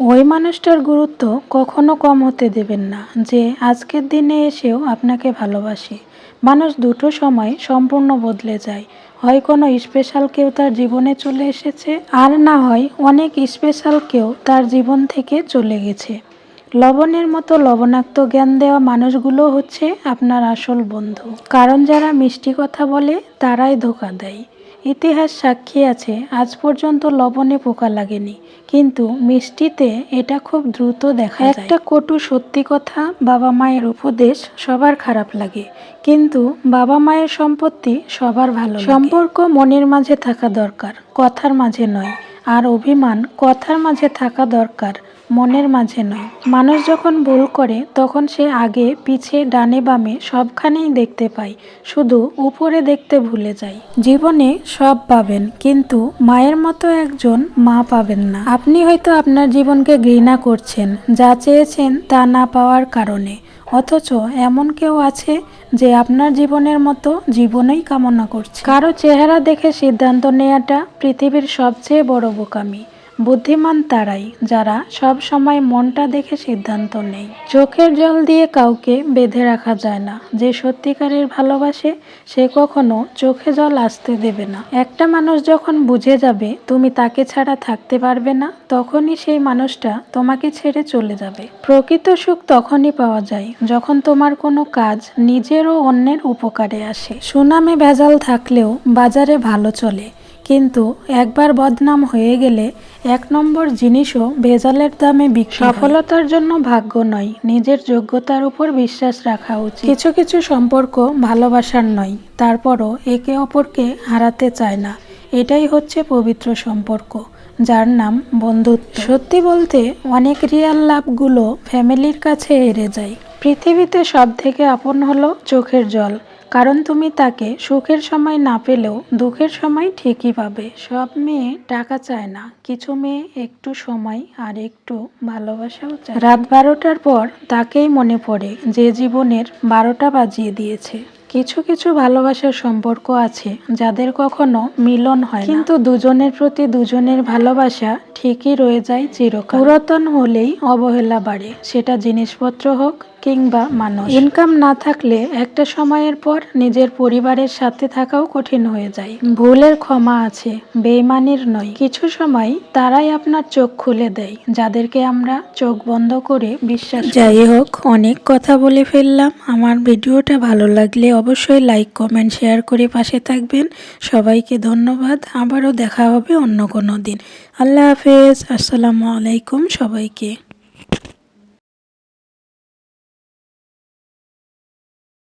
ওই মানুষটার গুরুত্ব কখনো কম হতে দেবেন না যে আজকের দিনে এসেও আপনাকে ভালোবাসে। মানুষ দুটো সময় সম্পূর্ণ বদলে যায়। হয় কোনো স্পেশাল কেউ তার জীবনে চলে এসেছে, আর না হয় অনেক স্পেশাল কেউ তার জীবন থেকে চলে গেছে। লবণের মতো লবণাক্ত জ্ঞান দেওয়া মানুষগুলো হচ্ছে আপনার আসল বন্ধু। কারণ যারা মিষ্টি কথা বলে, তারাই ধোকা দেয়। ইতিহাস সাক্ষী আছে, আজ পর্যন্ত লবণে পোকা লাগেনি। কিন্তু মিষ্টিতে এটা খুব দ্রুত দেখা যায়। একটা কটু সত্যি কথা, বাবা মায়ের উপদেশ সবার খারাপ লাগে। কিন্তু বাবা মায়ের সম্পত্তি সবার ভালো সম্পর্ক মনের মাঝে থাকা দরকার, কথার মাঝে নয়। আর অভিমান, কথার মাঝে থাকা দরকার। মনের মাঝে নয় মানুষ যখন ভুল করে, তখন সে আগে, পিছে, ডানে, বামে সবখানেই দেখতে পায়। শুধু উপরে দেখতে ভুলে যায়। জীবনে সব পাবেন, কিন্তু মায়ের মতো একজন মা পাবেন না। আপনি হয়তো আপনার জীবনকে ঘৃণা করছেন, যা চেয়েছেন তা না পাওয়ার কারণে। অথচ এমন কেউ আছে যে আপনার জীবনের মতো জীবনেই কামনা করছে। কারও চেহারা দেখে সিদ্ধান্ত নেওয়াটা পৃথিবীর সবচেয়ে বড় বোকামি। বুদ্ধিমান তারাই, যারা সব সময় মনটা দেখে সিদ্ধান্ত নেয়। চোখের জল দিয়ে কাউকে বেঁধে রাখা যায় না। যে সত্যিকারের ভালোবাসে, সে কখনো চোখে জল আসতে দেবে না। একটা মানুষ যখন বুঝে যাবে, তুমি তাকে ছাড়া থাকতে পারবে না, তখনই সেই মানুষটা তোমাকে ছেড়ে চলে যাবে। প্রকৃত সুখ তখনই পাওয়া যায়, যখন তোমার কোনো কাজ নিজের ও অন্যের উপকারে আসে। সুনামে ভেজাল থাকলেও বাজারে ভালো চলে। কিন্তু একবার বদনাম হয়ে গেলে এক নম্বর জিনিসও ভেজালের দামে বিক্রি সফলতার জন্য ভাগ্য নয়, নিজের যোগ্যতার উপর বিশ্বাস রাখা উচিত। কিছু কিছু সম্পর্ক ভালোবাসার নয়, তারপরও একে অপরকে হারাতে চায় না। এটাই হচ্ছে পবিত্র সম্পর্ক, যার নাম বন্ধুত্ব। সত্যি বলতে, অনেক রিয়াল লাভগুলো ফ্যামিলির কাছে হেরে যায়। পৃথিবীতে সব থেকে আপন হলো চোখের জল। কারণ তুমি তাকে সুখের সময় না পেলেও দুঃখের সময় ঠিকই পাবে। সব মেয়ে টাকা চায় না, কিছু মেয়ে একটু সময় আর একটু ভালোবাসাও চায়। রাত বারোটার পর তাকেই মনে পড়ে যে জীবনের বারোটা বাজিয়ে দিয়েছে। কিছু কিছু ভালোবাসার সম্পর্ক আছে যাদের কখনো মিলন হয় কিন্তু দুজনের প্রতি দুজনের ভালোবাসা ঠিকই রয়ে যায় চিরকাল। পুরাতন হলেই অবহেলা বাড়ে, সেটা জিনিসপত্র হোক কিংবা মানুষ। ইনকাম না থাকলে একটা সময়ের পর নিজের পরিবারের সাথে থাকাও কঠিন হয়ে যায়। ভুলের ক্ষমা আছে, বেইমানির নয়। কিছু সময় তারাই আপনার চোখ খুলে দেয়, যাদেরকে আমরা চোখ বন্ধ করে বিশ্বাস যাই হোক, অনেক কথা বলে ফেললাম। আমার ভিডিওটা ভালো লাগলে অবশ্যই লাইক, কমেন্ট, শেয়ার করে পাশে থাকবেন। সবাইকে ধন্যবাদ। আবারও দেখা হবে অন্য কোনো দিন। আল্লাহ হাফেজ। আসসালামু আলাইকুম সবাইকে।